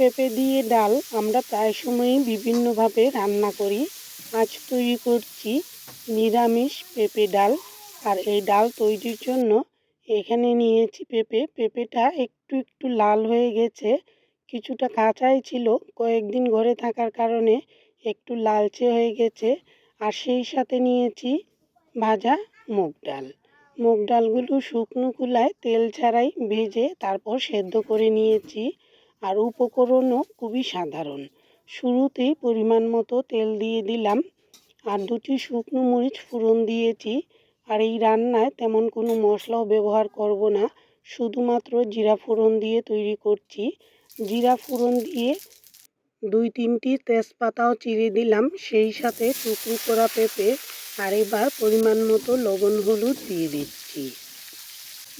পেঁপে দিয়ে ডাল আমরা প্রায় সময়ই বিভিন্নভাবে রান্না করি। আজ তৈরি করছি, নিরামিষ পেঁপে ডাল। আর এই ডাল তৈরির জন্য এখানে নিয়েছি পেঁপে। পেঁপেটা একটু একটু লাল হয়ে গেছে, কিছুটা কাঁচাই ছিল। কয়েকদিন ঘরে থাকার কারণে একটু লালচে হয়ে গেছে। আর সেই সাথে নিয়েছি ভাজা মুগ ডাল। মুগ ডালগুলো শুকনো কুলায় তেল ছাড়াই ভেজে তারপর সেদ্ধ করে নিয়েছি। আর উপকরণও খুবই সাধারণ। শুরুতেই পরিমাণ মতো তেল দিয়ে দিলাম। আর দুটি শুকনো মরিচ ফোড়ন দিয়েছি। আর এই রান্নায় তেমন কোনো মশলাও ব্যবহার করব না। শুধুমাত্র জিরা ফোড়ন দিয়ে তৈরি করছি। জিরা ফোড়ন দিয়ে দুই তিনটি তেজপাতাও চিড়ে দিলাম। সেই সাথে টুকরো করা পেঁপে। আর এবার পরিমাণ মতো লবণ হলুদ দিয়ে দিচ্ছি।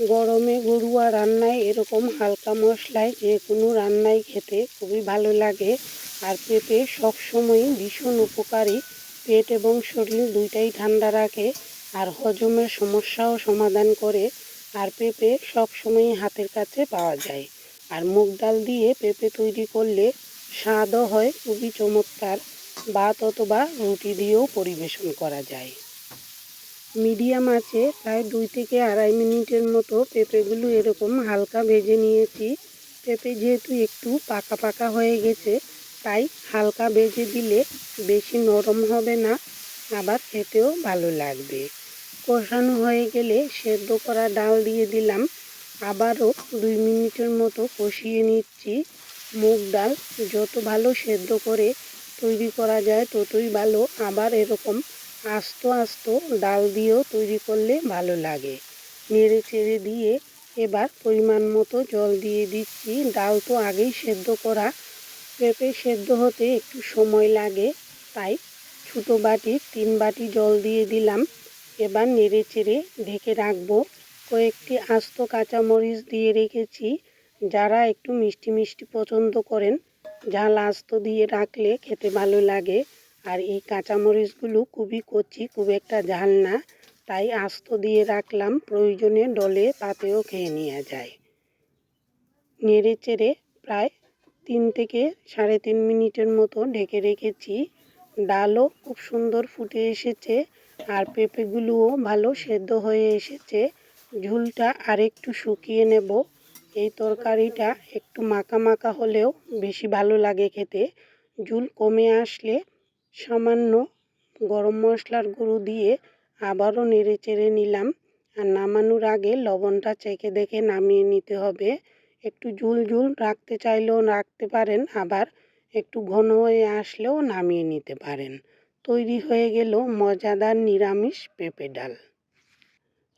গরমে গরুয়া রান্নায় এরকম হালকা মশলায় যে কোনো রান্নায় খেতে খুবই ভালো লাগে। আর পেঁপে সবসময়ই ভীষণ উপকারী। পেট এবং শরীর দুইটাই ঠান্ডা রাখে আর হজমের সমস্যাও সমাধান করে। আর পেঁপে সবসময়ই হাতের কাছে পাওয়া যায়। আর মুগ ডাল দিয়ে পেঁপে তৈরি করলে স্বাদও হয়, খুবই চমৎকার। ভাত অথবা রুটি দিয়েও পরিবেশন করা যায়। মিডিয়াম আছে, প্রায় দুই থেকে আড়াই মিনিটের মতো পেঁপেগুলো এরকম হালকা ভেজে নিয়েছি। পেঁপে যেহেতু একটু পাকা পাকা হয়ে গেছে, তাই হালকা ভেজে দিলে বেশি নরম হবে না, আবার খেতেও ভালো লাগবে। কষানো হয়ে গেলে সেদ্ধ করা ডাল দিয়ে দিলাম। আবারও দুই মিনিটের মতো কষিয়ে নিচ্ছি। মুগ ডাল যত ভালো সেদ্ধ করে তৈরি করা যায় ততই ভালো, আবার এরকম আস্ত আস্ত ডাল দিয়েও তৈরি করলে ভালো লাগে। নেড়ে চেড়ে দিয়ে এবার পরিমাণ মতো জল দিয়ে দিচ্ছি। ডাল তো আগেই সেদ্ধ করা। পেঁপে সেদ্ধ হতে একটু সময় লাগে, তাই ছোটো বাটির তিন বাটি জল দিয়ে দিলাম। এবার নেড়ে চেড়ে ঢেকে রাখব। কয়েকটি আস্ত কাঁচামরিচ দিয়ে রেখেছি। যারা একটু মিষ্টি মিষ্টি পছন্দ করেন, ঝাল আস্ত দিয়ে রাখলে খেতে ভালো লাগে। আর এই কাঁচামরিচগুলো খুবই কচি, খুব একটা ঝাল না। তাই আস্ত দিয়ে রাখলাম, প্রয়োজনে ডলে পাতেও খেয়ে নেওয়া যায়। নেড়ে চেড়ে প্রায় তিন থেকে সাড়ে তিন মিনিটের মতো ঢেকে রেখেছি। ডালও খুব সুন্দর ফুটে এসেছে আর পেঁপেগুলোও ভালো সেদ্ধ হয়ে এসেছে। ঝুলটা আরেকটু শুকিয়ে নেব। এই তরকারিটা একটু মাখা মাখা হলেও বেশি ভালো লাগে খেতে। ঝুল কমে আসলে সামান্য গরম মশলার গুঁড়ো দিয়ে আবারও নেড়ে চেড়ে নিলাম। আর নামানোর আগে লবণটা চেখে দেখে নামিয়ে নিতে হবে। একটু ঝুল ঝুল রাখতে চাইলেও রাখতে পারেন, আবার একটু ঘন হয়ে আসলেও নামিয়ে নিতে পারেন। তৈরি হয়ে গেল মজাদার নিরামিষ পেঁপে ডাল।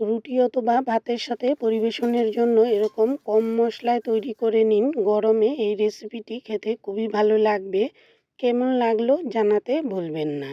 রুটি অথবা ভাতের সাথে পরিবেশনের জন্য এরকম কম মশলায় তৈরি করে নিন। গরমে এই রেসিপিটি খেতে খুবই ভালো লাগবে। কেমন লাগল জানাতে ভুলবেন না।